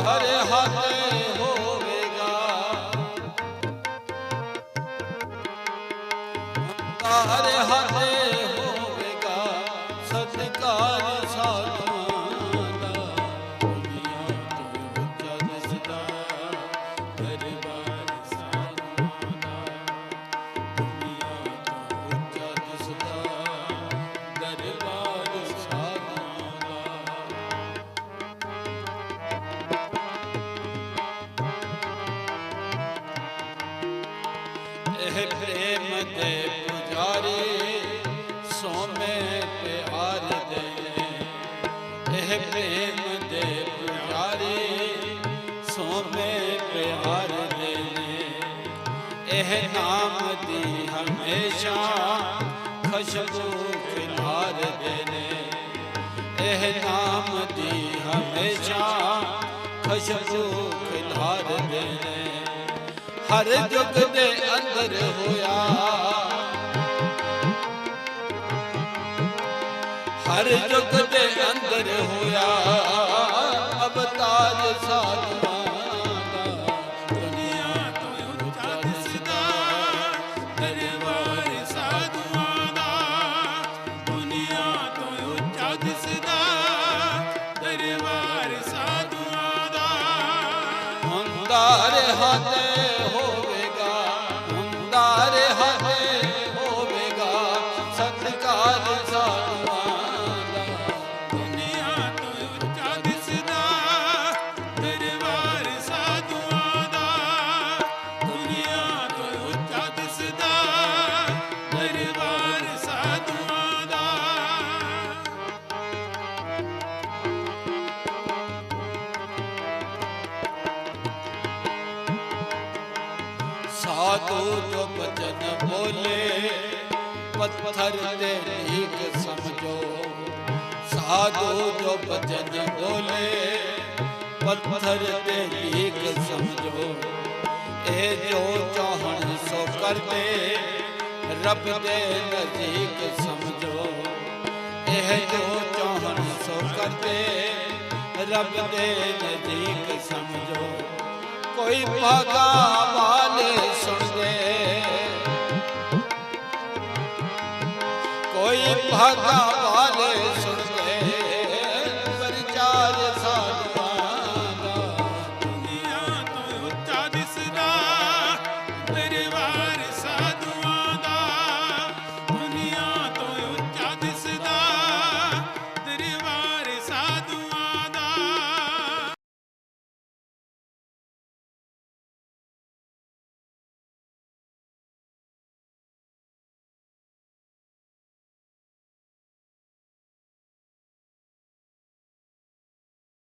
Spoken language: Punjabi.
ਹਰੇ ਹਰੇ ਹੋਵੇਗਾ। ਹਰ ਹੱਥ ਹੋਵੇਗਾ। ਸਤਿਕਾਰ ਸਾਧ ਇਹ ਪ੍ਰੇਮ ਦੇ ਪੁਜਾਰੀ ਸੋਮੇ ਪਿਆਰ ਦੇ ਇਹ ਪ੍ਰੇਮ ਦੇ ਪੁਜਾਰੀ ਸੋਮੇ ਪਿਆਰ ਦੇ ਇਹ ਨਾਮ ਦੀ ਹਮੇਸ਼ਾ ਖੁਸ਼ਬੂ ਖਿਲਾਰਦੇ ਨੇ ਇਹ ਨਾਮ ਦੀ ਹਮੇਸ਼ਾ ਖੁਸ਼ਬੂ ਖਿਲਾਰਦੇ ਨੇ ਹਰ ਜੁਗ ਦੇ ਅੰਦਰ ਹੋਇਆ। ਹਰ ਜੁਗ ਦੇ ਅੰਦਰ ਹੋਇਆ। ਅਵਤਾਰ ਸਾਧੂਆਂ ਦਾ। ਦੁਨੀਆ ਤੋਂ ਉੱਚਾ ਦਿਸਦਾ, ਦਰਬਾਰ ਸਾਧੂਆਂ ਦਾ। ਦੁਨੀਆ ਤੋਂ ਉੱਚਾ ਦਿਸਦਾ ਦਰਬਾਰ ਸਾਧੂਆਂ ਦਾ ਹੁੰਦਾ ਰਿਹਾ ਸਾਧੂ ਜੋ ਬਚਨ ਬੋਲੇ, ਪੱਥਰ ਦੇ ਢੀਕ ਸਮਝੋ। ਸਾਧੂ ਜੋ ਬਚਨ ਬੋਲੇ, ਪੱਥਰ ਦੇ ਢੀਕ ਸਮਝੋ। ਇਹ ਜੋ ਚਾਹਣ ਸੋ ਕਰਦੇ, ਰੱਬ ਦੇ ਨਜ਼ਦੀਕ ਸਮਝੋ। ਇਹ ਜੋ ਚਾਹਣ ਸੋ ਕਰਦੇ, ਰੱਬ ਦੇ ਨਜ਼ਦੀਕ ਸਮਝੋ। કોઈ ભગાવાને સુને કોઈ ભગા